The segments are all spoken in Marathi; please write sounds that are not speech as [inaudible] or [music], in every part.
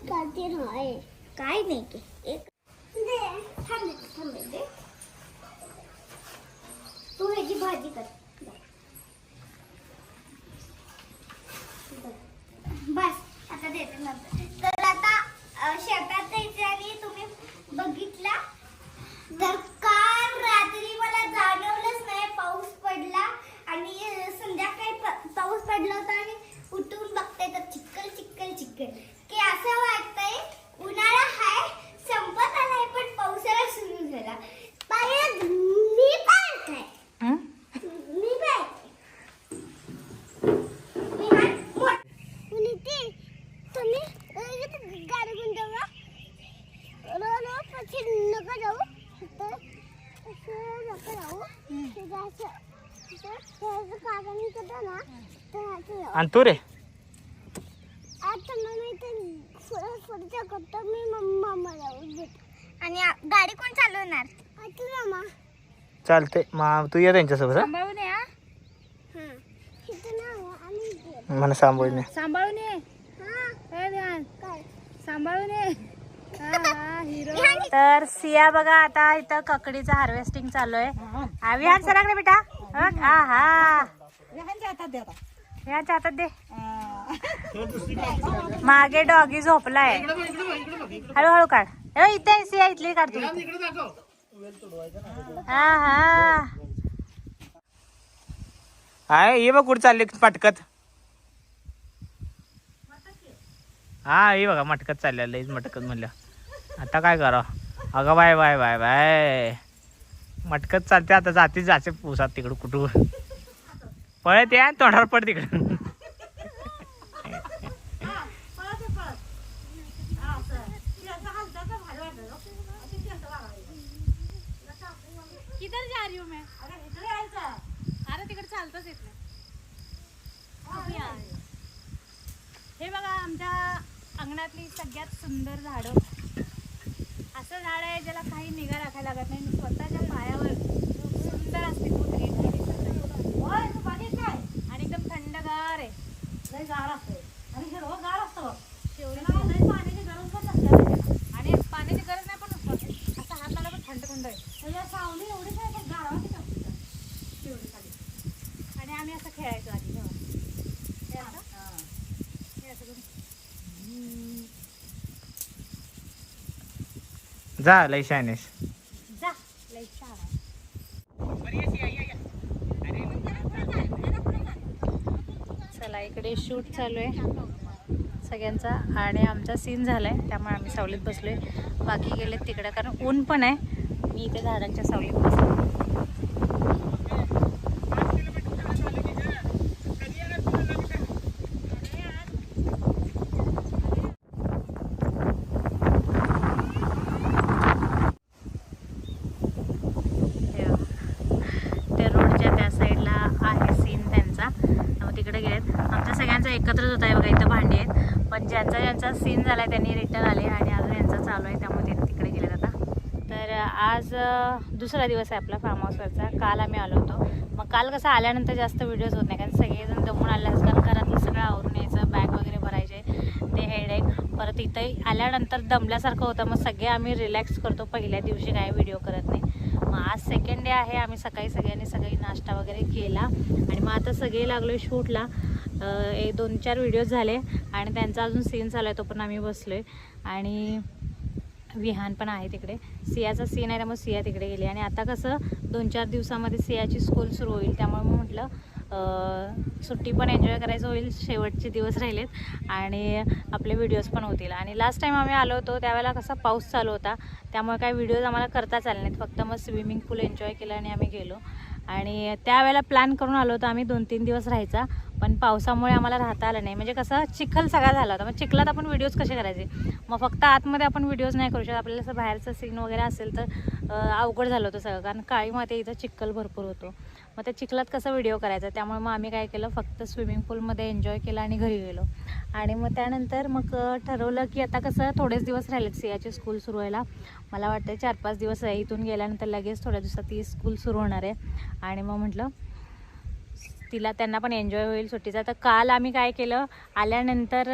काढते आहे. काय नाही की एक थांबे थांबे तू ह्याची भाजी कर दे. दे. बस आता देते नंतर तर आता अ, शेतात जायचे आणि तुम्ही बघितला तर काल रात्री मला जाणवलंच नाही पाऊस पडला आणि अ, संध्याकाळी प- पाऊस पडला होता आणि उठून बघते तर चिक्कल चिक्कल चिक्कल की असं वाटतंय उन्हाळा हाय संपत आलाय पण पावसाळा सुरू झाला. पाण्यात मी आहे हं? तुम्ही गाडी घेऊन नका जाऊ. तर नका जाऊ. आणि तू रे? आता ते करतो मी मम्मा देतो आणि आ- गाडी कोण चालवणार? आता मामा. चालते मग तू ये त्यांच्यासोबत हं? सांभाळून ये हा. हां. तिथं. मला सांभाळून सांभाळून ये. हां. ए ध्यान. काय? सांभाळून ये. हा, [laughs] हा, हिरो. तर सिया बघा आता इथं ककडीचं हार्वेस्टिंग चालू आहे. हात सरकले बेटा? बघ, आहा ह्याच्या हातात दे मागे डॉगी झोपलाय. हळूहळू काढ. ए, इथे सिया इथली काढ तू हा हा. आहे ये बघ कुठे चालले पटकत हा ये बघा मटकत चालल्या लईच मटकत म्हणलं. आता काय करा अगं बाय बाय बाय बाय. मटकत चालते आता जाते जाते पुसात तिकडं कुठं. पळत या तोंडावर पड तिकडं. मैं. अरे तिकडे चालतच येत नाही. हे बघा आमच्या अंगणातली सगळ्यात सुंदर झाडं. असं झाड आहे ज्याला काही निगा राखायला लागत नाही स्वतःच्या पायावर सुंदर असते कुत्री आणि एकदम थंडगार आहे शेवटी आणि पाण्याची गरज नाही पण असं हात लावला पण थंड थंड आहे आणि आम्ही असं खेळायचो आधी. हे? हे. जा लय शायनेस जा आहे. चला इकडे शूट चालू आहे सगळ्यांचा आणि आमचा सीन झालाय त्यामुळे आम्ही सावलीत बसलोय बाकी गेले तिकडे कारण ऊन पण आहे मी इथे झाडांच्या सावलीत बसले हे बघा. त्या रोडच्या त्या साईडला आहे सीन त्यांचा त्यामुळे तिकडे गेलेत आमच्या सगळ्यांचा एकत्रच होता आहे बघा इथं भांडी आहेत पण ज्यांचा ज्यांचा सीन झाला आहे त्यांनी रिटर्न आले आणि अजून यांचा चालू आहे त्यामुळे ते तिकडे गेले जाता तर आज दुसरा दिवस आहे आपला फार्म हाऊसवरचा काल आम्ही आलो होतो. मग काल कसं आल्यानंतर जास्त व्हिडिओज होत नाही कारण सगळेजण दमून आले असतात कारण घरातलं सगळं आवरून यायचं बॅग वगैरे भरायचे ते हेडेक परत इथं आल्यानंतर दमल्यासारखं होतं मग सगळे आम्ही रिलॅक्स करतो. पहिल्या दिवशी काय व्हिडिओ करत नाही. मग आज सेकंड डे आहे. आम्ही सकाळी सगळ्यांनी सगळी नाश्ता वगैरे केला. आणि मग आता सगळे लागलो शूटला. एक दोन चार व्हिडिओ झाले. आणि त्यांचा अजून सीन चालू आहे. तो पण आम्ही बसलो आहे आणि विहान पण आहे तिकडे. सियाचा सीन आहे. त्यामुळे सिया तिकडे गेली. आणि आता कसं दोन चार दिवसामध्ये सियाची स्कूल सुरू होईल. त्यामुळे मग म्हटलं सुट्टी पण एन्जॉय करायचं होईल शेवटचे दिवस राहिलेत आणि आपले व्हिडिओज पण होतील. आणि लास्ट टाईम आम्ही आलो होतो त्यावेळेला कसा पाऊस चालू होता त्यामुळे काही व्हिडिओज आम्हाला करताच आले नाहीत. फक्त मग स्विमिंग पूल एन्जॉय केलं आणि आम्ही गेलो. आणि त्यावेळेला प्लॅन करून आलो होतो आम्ही दोन तीन दिवस राहायचा पण पावसामुळे आम्हाला राहता आलं नाही. म्हणजे कसं चिखल सगळा झाला होता. मग चिखलात आपण व्हिडिओज कसे करायचे? मग फक्त आतमध्ये आपण व्हिडिओज नाही करू शकत. आपल्याला असं बाहेरचं सीन वगैरे असेल तर अवघड झालं होतं सगळं. कारण काळी माती इथं चिखल भरपूर होतो. मग त्या चिखलात कसं व्हिडिओ करायचा? त्यामुळे मग आम्ही काय केलं फक्त स्विमिंग पूलमध्ये एन्जॉय केलं आणि घरी गेलो. आणि मग त्यानंतर मग ठरवलं की आता कसं थोडेच दिवस राहिलेत सियाची स्कूल सुरू व्हायला. मला वाटतं चार पाच दिवस आहे इथून गेल्यानंतर लगेच थोड्या दिवसात ती स्कूल सुरू होणार आहे. आणि मग म्हटलं तिला त्यांना पण एन्जॉय होईल सुट्टीचा. तर काल आम्ही काय केलं आल्यानंतर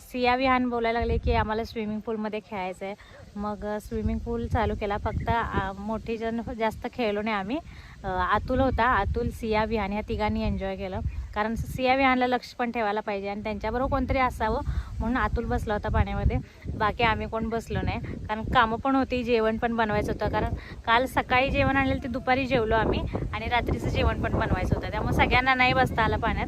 सिया विहान बोलायला लागले की आम्हाला स्विमिंग पूलमध्ये खेळायचं आहे मग स्विमिंग पूल चालू केला. फक्त मोठे मोठी जण जास्त खेळलो नाही आम्ही. अतुल होता. अतुल सिया विहान ह्या तिघांनी एन्जॉय केलं. कारण सिया विहानला लक्ष पण ठेवायला पाहिजे आणि त्यांच्याबरोबर कोणतरी असावं म्हणून अतुल बसला होता पाण्यामध्ये. बाकी आम्ही कोण बसलो नाही. कारण कामं पण होती जेवण पण बनवायचं होतं. कारण काल सकाळी जेवण आणलेलं ते दुपारी जेवलो आम्ही आणि रात्रीचं जेवण पण बनवायचं होतं. त्यामुळे सगळ्यांना नाही बसता आलं पाण्यात.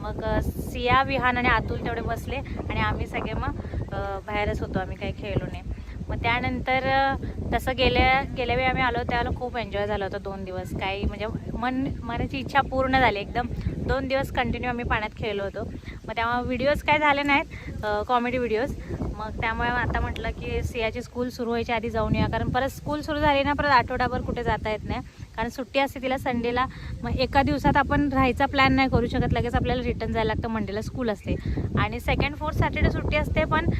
मग सिया विहान आणि अतुल तेवढे बसले आणि आम्ही सगळे मग बाहेरच होतो. आम्ही काही खेळलो नाही. मग त्यानंतर तसं गेल्या गेल्या वेळी आम्ही आलो त्यावेळेला खूप एन्जॉय झालं होतं दोन दिवस. काही म्हणजे मन मनाची इच्छा पूर्ण झाली. एकदम दोन दिवस कंटिन्यू आम्ही पाण्यात खेळलो होतो. मग त्यामुळे व्हिडिओज काय झाले नाहीत कॉमेडी व्हिडिओज मग त्यामुळे आता म्हटलं की सियाची स्कूल सुरू व्हायच्या आधी जाऊन या. कारण परत स्कूल सुरू झाली ना परत आठवडाभर कुठे जाता येत नाही. कारण सुट्टी असते तिला संडेला मग एका दिवसात आपण राहायचा प्लॅन नाही करू शकत. लगेच आपल्याला रिटर्न जायला लागतं मंडेला स्कूल असते. आणि सेकंड फोर्थ सॅटर्डे सुट्टी असते पण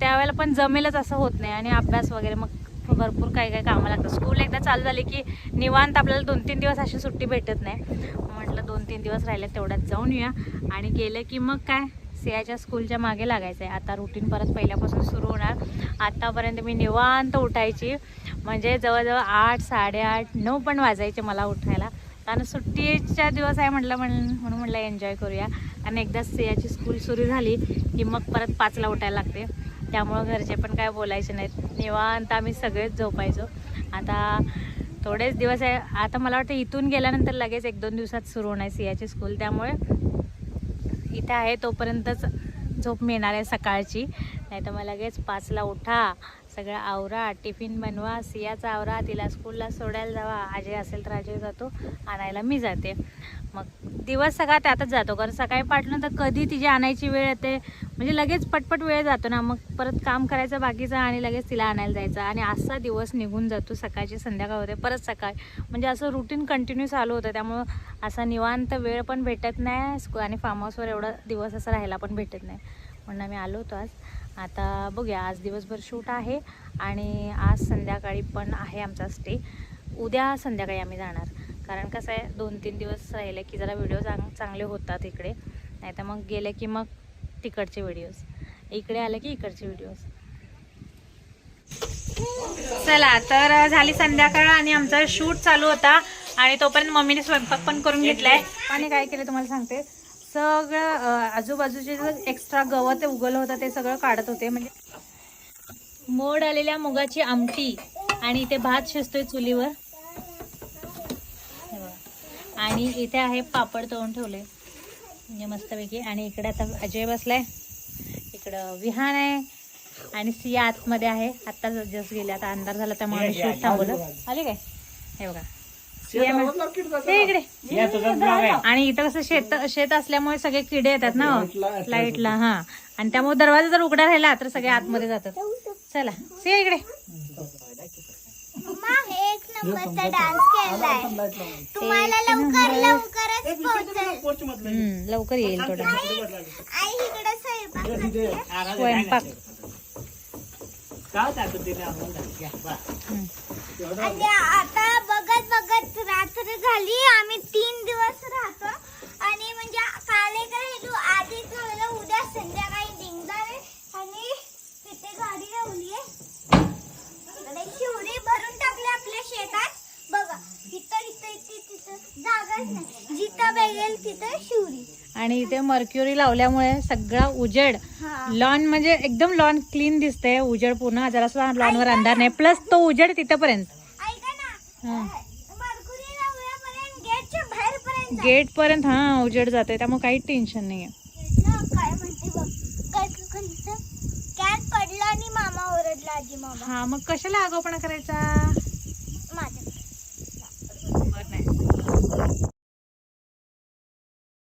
त्यावेळेला पण जमेलच असं होत नाही. आणि अभ्यास वगैरे मग भरपूर काही काही कामं लागतं स्कूल एकदा चालू झाली की निवांत आपल्याला दोन तीन दिवस अशी सुट्टी भेटत नाही. म्हटलं दोन तीन दिवस राहिले तेवढ्यात जाऊन येऊया. आणि गेलं की मग काय? सियाच्या स्कूलच्या मागे लागायचं आहे आता रुटीन परत पहिल्यापासून सुरू होणार. आत्तापर्यंत मी निवांत उठायची. म्हणजे जवळजवळ आठ साडेआठ नऊ पण वाजायचे मला उठायला. कारण सुट्टीच्या दिवस आहे म्हटलं म्हण म्हणून म्हटलं एन्जॉय करूया. कारण एकदा सियाची स्कूल सुरू झाली की मग परत पाचला उठायला लागते. त्यामुळं घरचे पण काय बोलायचे नाहीत. निवांत आम्ही सगळेच झोपायचो. आता थोडेच दिवस आहे. आता मला वाटतं इथून गेल्यानंतर लगेच एक दोन दिवसात सुरू होणार आहे सियाची स्कूल. त्यामुळे इथे आहे तोपर्यंतच झोप मिळणार आहे सकाळची. नाही तर मग लगेच पाचला उठा सगळं आवरा टिफिन बनवा सियाचा आवरा तिला स्कूलला सोडायला जावा. आजी असेल तर आजी जातो आणायला मी जाते. मग दिवस सगळा त्यातच जातो. कारण सकाळी पाठलं तर कधी तिची आणायची वेळ येते. म्हणजे लगेच पटपट वेळ जातो ना. मग परत काम करायचं बाकीचं आणि लगेच तिला आणायला जायचं. आणि असा दिवस निघून जातो सकाळची संध्याकाळ होते परत सकाळ. म्हणजे असं रुटीन कंटिन्यू चालू होतं. त्यामुळं असा निवांत वेळ पण भेटत नाही. स्कू- आणि फार्म हाऊसवर एवढा दिवस असं राहायला पण भेटत नाही. म्हणून आम्ही आलो होतो आज. आता बघूया. आज दिवसभर शूट आहे. आणि आज संध्याकाळी पण आहे आमचा स्टे उद्या संध्याकाळी आम्ही जाणार. कारण कसं आहे दोन तीन दिवस राहिले की जरा व्हिडिओ चांग चांगले होतात इकडे. नाही तर मग गेले की मग तिकडचे व्हिडिओज इकडे आले की इकडचे व्हिडिओज चला तर झाली संध्याकाळ आणि आमचा शूट चालू होता. आणि तोपर्यंत मम्मीने स्वयंपाक पण करून घेतलाय. आणि काय केलं तुम्हाला सांगते? सगळं आजूबाजूचे जे एक्स्ट्रा गवत उगवलं होतं ते सगळं काढत होते. म्हणजे मोड आलेल्या मुगाची आमटी आणि इथे भात शिजतोय चुलीवर. आणि इथे आहे पापड तळून ठेवले. म्हणजे मस्तपैकी. आणि इकडे आता अजय बसलाय. इकडं विहान आहे. आणि सिया आतमध्ये आहे. आत्ता जस्ट गेले. आता अंधार झाला त्यामुळे शूट थांबवलं. आले काय? हे बघा. सिया हे इकडे. आणि इथं कसं शेत शेत असल्यामुळे सगळे किडे येतात ना लाईटला हा. आणि त्यामुळे दरवाजा जर उघडा राहिला तर सगळे आतमध्ये जातात. चला. सिया इकडे. एक नंबरचा डान्स केलाय. तुम्हाला लवकर लवकरच पोहोचल. हम्म, लवकर येईल आई इकडे स्वयंपाक करते. स्वयंपाक. हम्म. आणि आता बघत बघत रात्र झाली. आम्ही तीन दिवस राहतो आणि म्हणजे काल एक राहिलो आधी ठरवलं उद्या संध्याकाळी निघणार आहे आणि तिथे गाडी लावली आहे इकडे शिवरी भरून टाकले आपल्या शेतात बघा इथं इथं इथे तिथं जागाच नाही जिथं बघेल तिथं शिवरी आणि इथे मर्क्युरी लावल्यामुळे सगळा उजेड. लॉन म्हणजे एकदम लॉन क्लीन दिसतंय उजेड पूर्ण जरासा लॉनवर अंधार नाही. प्लस तो उजेड तिथपर्यंत. गेट पर्यंत हा. उजेड जातोय. त्यामुळे काही टेन्शन नाहीये. हा मग कशाला आगाऊपणा करायचा? नाही.